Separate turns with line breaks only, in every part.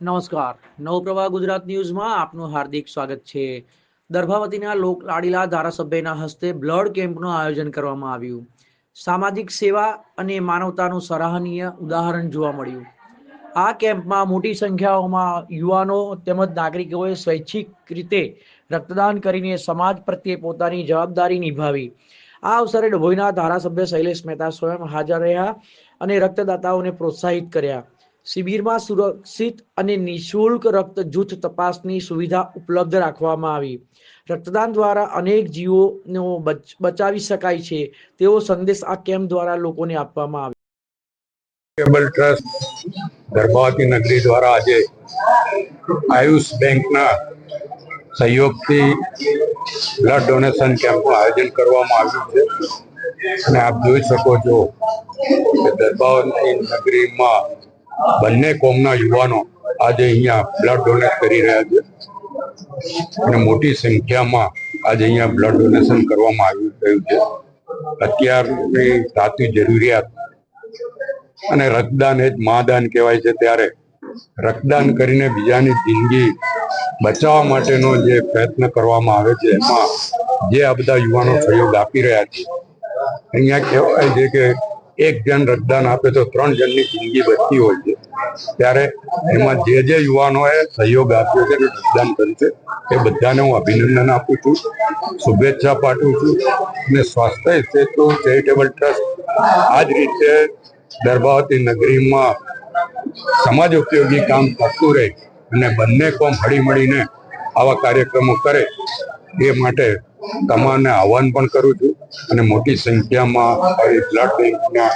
નમસ્કાર. નવપ્રવાહ ગુજરાત ન્યૂઝમાં આપનું હાર્દિક સ્વાગત છે. દર્ભાવતીના લોક લાડીલા ધારાસભ્યના હસ્તે બ્લડ કેમ્પનું આયોજન કરવામાં આવ્યું. સામાજિક સેવા અને માનવતાનું સરાહનીય ઉદાહરણ જોવા મળ્યું. આ કેમ્પમાં મોટી સંખ્યાઓમાં યુવાનો તેમજ નાગરિકોએ સ્વૈચ્છિક રીતે રક્તદાન કરીને સમાજ પ્રત્યે પોતાની જવાબદારી નિભાવી. આ અવસરે ડભોઈના ધારાસભ્ય શૈલેષ મહેતા સ્વયં હાજર રહ્યા અને રક્તદાતાઓને પ્રોત્સાહિત કર્યા. શિબિરમાં સુરક્ષિત અને નિઃશુલ્ક રક્ત જૂથ તપાસની સુવિધા ઉપલબ્ધ રાખવામાં આવી. રક્તદાન દ્વારા અનેક જીવોનો બચાવી શકાય છે, તેવો સંદેશ આ કેમ્પ દ્વારા લોકોને આપવામાં આવ્યો.
ટ્રસ્ટ ગર્ભાવતી નગરી દ્વારા આજે આયુષ બેંકના સહયોગથી બ્લડ ડોનેશન કેમ્પનું આયોજન કરવામાં આવ્યું છે. અને આપ જોઈ શકો છો કે ગર્ભાવતી નગરીમાં બંને કોમના યુવાનો આજે અહીંયા બ્લડ ડોનેટ કરી રહ્યા છે. અને મોટી સંખ્યામાં આજે અહીંયા બ્લડ ડોનેશન કરવામાં આવી રહ્યું છે. અત્યારની સાચી જરૂરિયાત અને રક્તદાન એ જ મહાદાન કહેવાય છે ત્યારે રક્તદાન કરીને બીજાની જિંદગી બચાવવા માટેનો જે પ્રયત્ન કરવામાં આવે છે, એમાં જે આ બધા યુવાનો સહયોગ આપી રહ્યા છે, અહીંયા કહેવાય છે કે એક જણ રક્તદાન આપે તો ત્રણ જણની જિંદગી બચતી હોય છે. ત્યારે એમાં જે જે યુવાનોએ સહયોગ આપ્યો છે મતદાન કર્યું છે, એ બધાને હું અભિનંદન આપું છું. શુભેચ્છા પાઠવું છું અને સ્વાસ્થ્ય સેતુ ચેરિટેબલ ટ્રસ્ટ આ જ રીતે ગર્ભાવતી નગરીમાં સમાજ ઉપયોગી કામ કરતું રહે અને બંને કોમ હળી મળીને આવા કાર્યક્રમો કરે એ માટે તમામને આહવાન પણ કરું છું. અને મોટી સંખ્યામાં બ્લડ બેંકના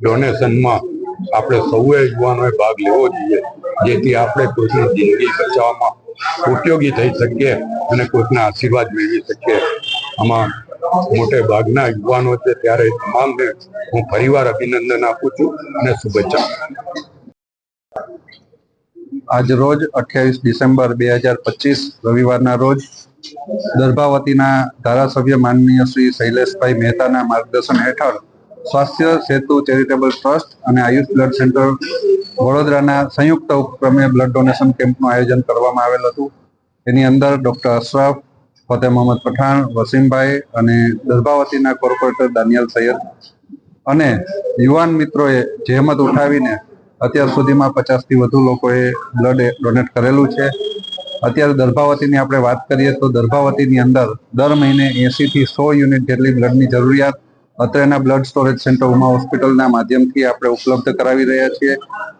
ડોનેશનમાં આપણે સૌએ યુવાનોએ ભાગ લેવો જોઈએ, જેથી આપણે કોઈની જિંદગી બચાવવામાં ઉપયોગી થઈ શકીએ અને કોઈકના આશીર્વાદ મેળવી શકીએ. આમાં મોટે ભાગના યુવાનો છે, ત્યારે તમામને હું ફરીવાર અભિનંદન આપું છું અને શુભેચ્છા
આજ રોજ અઠ્યાવીસ ડિસેમ્બર બે હજાર પચીસ, રવિવારના રોજ દર્ભાવતીના ધારાસભ્ય માનનીય શ્રી શૈલેષભાઈ મહેતાના માર્ગદર્શન હેઠળ સ્વાસ્થ્ય, સેતુ, ચેરિટેબલ ટ્રસ્ટ અને આયુષ બ્લડ સેન્ટર વડોદરાના સંયુક્ત ઉપક્રમે બ્લડ ડોનેશન કેમ્પનું આયોજન કરવામાં આવેલ હતું. એની અંદર ડોક્ટર અશરફ, ફતેહ મોહમ્મદ પઠાણ, વસીમભાઈ અને દર્ભાવતીના કોર્પોરેટર દાનિયલ સૈયદ અને યુવાન મિત્રોએ જહેમત ઉઠાવીને અત્યાર સુધીમાં પચાસથી વધુ લોકોએ બ્લડ ડોનેટ કરેલું છે. અત્યારે દર્ભાવતીની આપણે વાત કરીએ તો દર્ભાવતીની અંદર દર મહિને એંશીથી સો યુનિટ જેટલી બ્લડની જરૂરિયાત અત્રેના બ્લડ સ્ટોરેજ સેન્ટર ઉમા હોસ્પિટલના માધ્યમથી આપણે ઉપલબ્ધ કરાવી રહ્યા છીએ.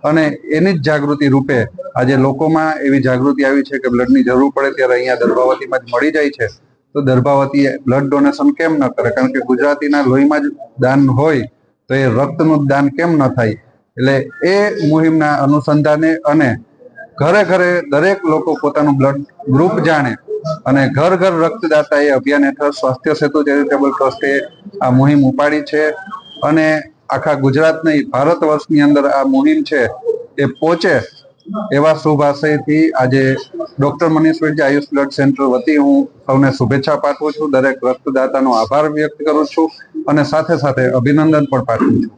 અને એની જ જાગૃતિ રૂપે આજે લોકોમાં એવી જાગૃતિ આવી છે કે બ્લડની જરૂર પડે ત્યારે અહીંયા દર્ભાવતીમાં જ મળી જાય છે. તો દર્ભાવતી બ્લડ ડોનેશન કેમ ન કરે? કારણ કે ગુજરાતીના લોહીમાં જ દાન હોય તો એ રક્તનું દાન કેમ ન થાય? એટલે એ મુહિમના અનુસંધાને અને ઘરે ઘરે દરેક લોકો પોતાનું બ્લડ ગ્રુપ જાણે અને ઘર ઘર રક્તદાતા એ અભિયાન હેઠળ સ્વાસ્થ્ય સેતુ ચેરિટેબલ ટ્રસ્ટે આ મુહિમ ઉપાડી છે અને આખા ગુજરાત નહીં ભારત વર્ષની અંદર આ મુહિમ છે એ પહોંચે એવા શુભ આશયથી આજે doctor Manish Vaidya Ayush blood centre વતી હું સૌને શુભેચ્છા પાઠવું છું. દરેક રક્તદાતાનો આભાર વ્યક્ત કરું છું અને સાથે સાથે અભિનંદન પણ પાઠવું છું.